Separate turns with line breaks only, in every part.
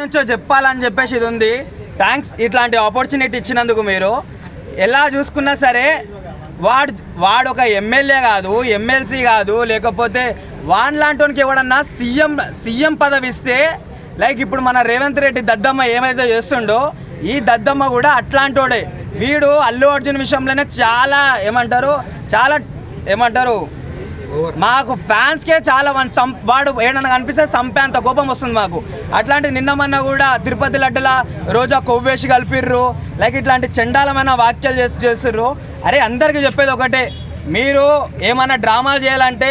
నుంచో చెప్పాలని చెప్పేసి ఇది ఉంది. థ్యాంక్స్ ఇట్లాంటి ఆపర్చునిటీ ఇచ్చినందుకు మీరు. ఎలా చూసుకున్నా సరే వాడు వాడు ఒక ఎమ్మెల్యే కాదు ఎమ్మెల్సీ కాదు లేకపోతే వాన్ లాంటి ఎవడన్నా సీఎం సీఎం పదవి ఇస్తే లైక్ ఇప్పుడు మన రేవంత్ రెడ్డి దద్దమ్మ ఏమైతే చేస్తుండో ఈ దద్దమ్మ కూడా అట్లాంటోడే. వీడు అల్లు అర్జున్ విషయంలోనే చాలా ఏమంటారు చాలా ఏమంటారు మాకు ఫ్యాన్స్కే చాలా వన్ సం వాడు ఏడన్నా కనిపిస్తే సంపేంత కోపం వస్తుంది మాకు. అట్లాంటి నిన్న మొన్న కూడా తిరుపతి లడ్డుల రోజా కొవ్వేసి కలిపిర్రు. లైక్ ఇట్లాంటి చండాలమైన వాక్యాలు చేసి చేస్తుర్రు. అరే అందరికీ చెప్పేది ఒకటే. మీరు ఏమైనా డ్రామా చేయాలంటే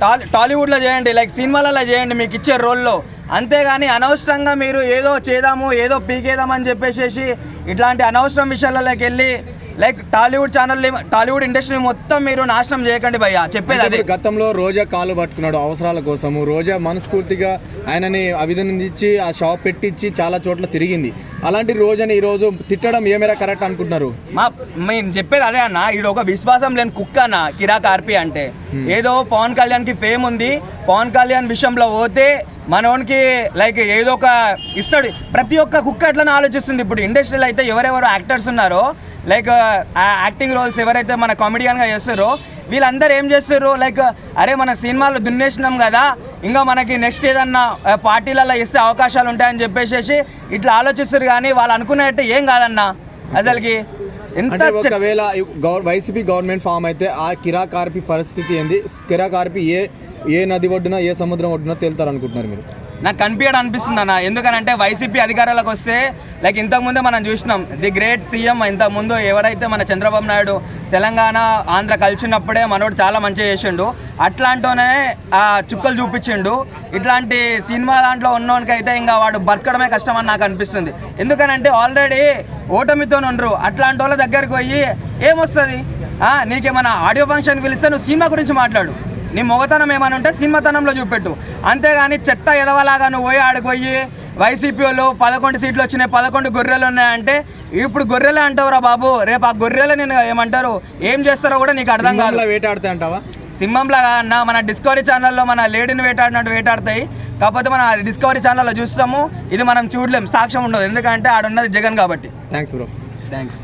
టాలీ టాలీవుడ్లో చేయండి లైక్ సినిమాలలో చేయండి మీకు ఇచ్చే రోల్లో. అంతేగాని అనవసరంగా మీరు ఏదో చేద్దాము ఏదో పీకేదామని చెప్పేసేసి ఇట్లాంటి అనవసరం విషయాలలోకి వెళ్ళి like Tollywood channel Tollywood industry మొత్తం మీరు నాశనం చేయకండి భయ్య చెప్పేది అది.
గతంలో రోజా కాలు పట్టుకున్నాడు అవసరాల కోసము. రోజా మనస్ఫూర్తిగా ఆయనని అభినందించి ఆ షాప్ పెట్టించి చాలా చోట్ల తిరిగింది. అలాంటి రోజని ఈరోజు తిట్టడం ఏమేరా కరెక్ట్ అనుకుంటున్నారు?
మా మేము చెప్పేది అదే అన్న ఈడు ఒక విశ్వాసం లేని కుక్క అన్న కిరాక్ ఆర్పి అంటే. ఏదో పవన్ కళ్యాణ్కి ఫేమ్ ఉంది. పవన్ కళ్యాణ్ విషయంలో పోతే మనోనికి లైక్ ఏదో ఒక ఇస్తాడు. ప్రతి ఒక్క కుక్క ఎట్లనే ఆలోచిస్తుంది. ఇప్పుడు ఇండస్ట్రీలో అయితే ఎవరెవరు యాక్టర్స్ ఉన్నారో లైక్ ఆ యాక్టింగ్ రోల్స్ ఎవరైతే మన కామెడియన్గా చేస్తారో వీళ్ళందరూ ఏం చేస్తారు? లైక్ అరే మన సినిమాలు దున్నేసినాం కదా ఇంకా మనకి నెక్స్ట్ ఏదన్నా పార్టీలలో ఇస్తే అవకాశాలు ఉంటాయని చెప్పేసి ఇట్లా ఆలోచిస్తారు. కానీ వాళ్ళు అనుకున్నట్టు ఏం కాదన్న. అసలుకి
అంటే ఒకవేళ వైసీపీ గవర్నమెంట్ ఫామ్ అయితే ఆ కిరాకార్పి పరిస్థితి ఏంది? కిరాకార్పి ఏ ఏ నది ఒడ్డున ఏ సముద్రం ఒడ్డున తేలుతారు అనుకుంటున్నారు మీరు?
నాకు కనిపించడం అనిపిస్తుంది అన్న. ఎందుకనంటే వైసీపీ అధికారాలకు వస్తే లైక్ ఇంతకుముందే మనం చూసినాం ది గ్రేట్ సీఎం ఇంతకుముందు ఎవరైతే మన చంద్రబాబు నాయుడు తెలంగాణ ఆంధ్ర కలిసినప్పుడే మనోడు చాలా మంచిగా చేసిండు. అట్లాంటోనే ఆ చుక్కలు చూపించిండు. ఇట్లాంటి సినిమా దాంట్లో ఉన్నోనికైతే ఇంకా వాడు బతకడమే కష్టం అని నాకు అనిపిస్తుంది. ఎందుకనంటే ఆల్రెడీ ఓటమితో ఉండరు. అట్లాంటి వాళ్ళ దగ్గరికి పోయి ఏమొస్తుంది? నీకేమైనా ఆడియో ఫంక్షన్ పిలిస్తే నువ్వు సినిమా గురించి మాట్లాడు. నీ మొగతనం ఏమైనా ఉంటే సినిమాతనంలో చూపెట్టు. అంతేగాని చెత్త ఎదవలాగా నువ్వు పోయి ఆడికి పోయి వైసీపీ వాళ్ళు పదకొండు సీట్లు వచ్చినాయి పదకొండు గొర్రెలు ఉన్నాయంటే ఇప్పుడు గొర్రెలే అంటావురా బాబు. రేపు ఆ గొర్రెలు నేను ఏమంటారు? ఏం చేస్తారో కూడా నీకు అర్థం కాదు.
వేటాడితే అంటావా?
సింహంలాగా అన్న మన డిస్కవరీ ఛానల్లో మన లేడీని వేటాడినట్టు వేటాడతాయి. కాకపోతే మనం డిస్కవరీ ఛానల్లో చూస్తాము ఇది మనం చూడలేం సాక్ష్యం ఉండదు. ఎందుకంటే ఆడున్నది జగన్ కాబట్టి.
Thanks bro
thanks